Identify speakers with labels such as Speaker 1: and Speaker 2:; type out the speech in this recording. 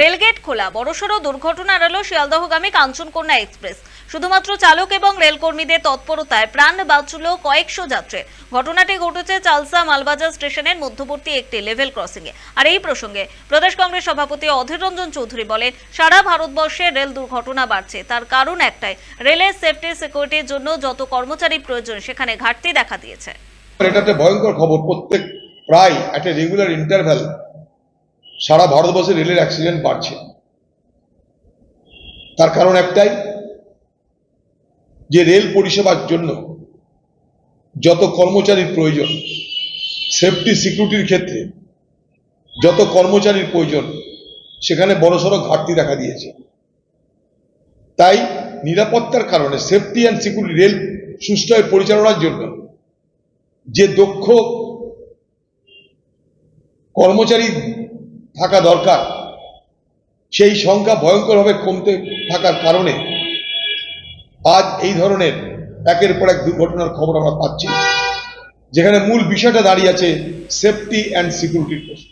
Speaker 1: Rail gate খোলা। বড়সড় দুর্ঘটনা এড়ালো শিয়ালদহগামী কাঞ্চনকন্যা এক্সপ্রেস। শুধুমাত্র চালক এবং রেলকর্মীদের তৎপরতায় প্রাণ বাঁচল কয়েকশো যাত্রীর ঘটনাটি ঘটেছে চালসা মালবাজার স্টেশনের মধ্যবর্তী একটি লেভেল ক্রসিংয়ে। আর এই প্রসঙ্গে প্রদেশ কংগ্রেস সভাপতি অধীর রঞ্জন চৌধুরী বলেন, সারা ভারতবর্ষে রেল দুর্ঘটনা বাড়ছে। তার কারণ একটাই, রেলের সেফটি, সিকিউরিটির জন্য যত কর্মচারী প্রয়োজন, সেখানে ঘাটতি দেখা দিয়েছে।
Speaker 2: এটাতে ভয়ঙ্কর খবর। প্রত্যেক প্রায় একটা রেগুলার ইন্টারভ্যাল সারা ভারতবর্ষে রেলের অ্যাক্সিডেন্ট বাড়ছে। তার কারণ একটাই, যে রেল পরিষেবার জন্য যত কর্মচারীর প্রয়োজন সেফটি সিকিউরিটির ক্ষেত্রে যত কর্মচারীর প্রয়োজন, সেখানে বড়সড় ঘাটতি দেখা দিয়েছে। তাই নিরাপত্তার কারণে সেফটি অ্যান্ড সিকিউরিটি রেল সুষ্ঠুভাবে পরিচালনার জন্য যে দক্ষ কর্মচারী থাকা দরকার। সেই সংখ্যা ভয়ঙ্করভাবে কমতে থাকার কারণে আজ এই ধরনের একের পর এক দুর্ঘটনার খবর আমরা পাচ্ছি। যেখানে মূল বিষয়টা দাঁড়িয়ে আছে সেফটি অ্যান্ড সিকিউরিটির প্রশ্ন।